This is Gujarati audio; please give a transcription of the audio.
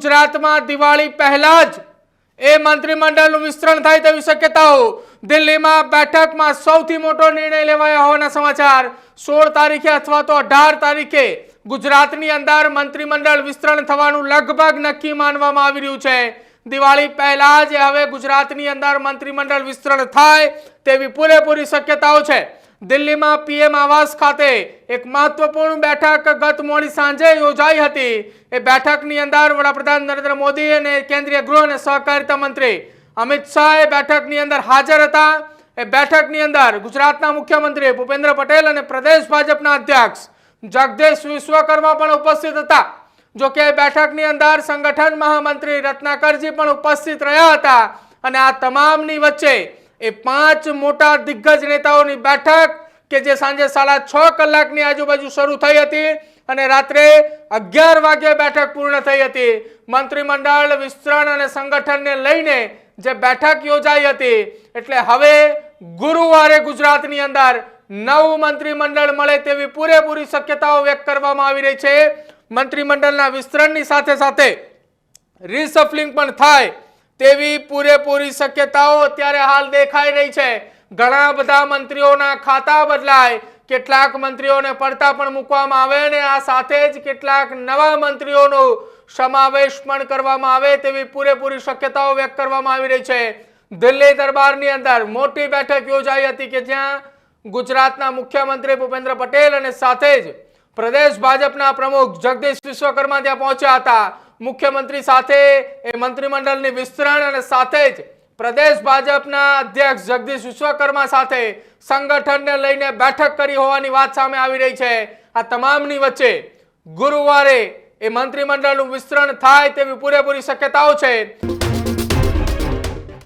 ગુજરાતમાં દિવાળી પહેલા જ એ મંત્રીમંડળનું વિસ્તરણ થાય તેવી શક્યતાઓ દિલ્હીમાં બેઠકમાં સૌથી મોટો નિર્ણય લેવાયો હોવાના સમાચાર. સોળ તારીખે અથવા તો અઢાર તારીખે ગુજરાતની અંદર મંત્રીમંડળ વિસ્તરણ થવાનું લગભગ નક્કી માનવામાં આવી રહ્યું છે. દિવાળી પહેલા જ હવે ગુજરાતની અંદર મંત્રીમંડળ વિસ્તરણ થાય તેવી પૂરેપૂરી શક્યતાઓ છે. દિલ્હીમાં પીએમ આવાસ ખાતે એક મહત્વપૂર્ણ બેઠક ગત મોડી સાંજે યોજાઈ હતી. એ બેઠકની અંદર વડાપ્રધાન નરેન્દ્ર મોદી અને કેન્દ્રીય ગૃહ અને સહકારિતા મંત્રી અમિત શાહ એ બેઠકની અંદર હાજર હતા. એ બેઠકની અંદર ગુજરાતના મુખ્યમંત્રી ભૂપેન્દ્ર પટેલ અને પ્રદેશ ભાજપના અધ્યક્ષ જગદીશ વિશ્વકર્મા પણ ઉપસ્થિત હતા. જો કે બેઠકની અંદર સંગઠન મહામંત્રી રત્નાકરજી પણ ઉપસ્થિત રહ્યા હતા. અને આ તમામની વચ્ચે એ પાંચ મોટા દિગ્ગજ નેતાઓની બેઠક કે જે સાંજે સાડા છ કલાકની આજુબાજુ શરૂ થઈ હતી અને રાત્રે અગિયાર વાગ્યે બેઠક પૂર્ણ થઈ હતી. મંત્રીમંડળ, વિસ્તરણ અને સંગઠનને લઈને જે બેઠક યોજાઈ હતી, એટલે હવે ગુરુવારે ગુજરાતની અંદર નવું મંત્રીમંડળ મળે તેવી પૂરેપૂરી શક્યતાઓ વ્યક્ત કરવામાં આવી રહી છે. મંત્રીમંડળના વિસ્તરણની સાથે સાથે રિસફલિંગ પણ થાય. તેવી પૂરેપૂરી શક્યતાઓ અત્યારે હાલ દેખાઈ રહી છે. ઘણા બધા મંત્રીઓના ખાતા બદલાય, કેટલાક મંત્રીઓને પડતા પણ મૂકવામાં આવે અને આ સાથે જ કેટલાક નવા મંત્રીઓનો સમાવેશ પણ કરવામાં આવે તેવી પૂરેપૂરી શક્યતાઓ વ્યક્ત કરવામાં આવી રહી છે. દિલ્હી દરબારની અંદર મોટી બેઠક યોજાઈ હતી કે જ્યાં ગુજરાતના મુખ્યમંત્રી ભૂપેન્દ્ર પટેલ અને સાથે જ પ્રદેશ ભાજપના પ્રમુખ જગદીશ વિશ્વકર્મા ત્યાં પહોંચ્યા હતા. મુખ્યમંત્રી સાથે એ મંત્રીમંડળની વિસ્તરણ અને સાથે જ પ્રદેશ ભાજપના અધ્યક્ષ જગદીશ વિશ્વકર્મા સાથે સંગઠનને લઈને બેઠક કરી હોવાની વાત સામે આવી રહી છે. આ તમામની વચ્ચે ગુરુવારે એ મંત્રીમંડળનું વિસ્તરણ થાય તેવી પૂરેપૂરી શક્યતાઓ છે.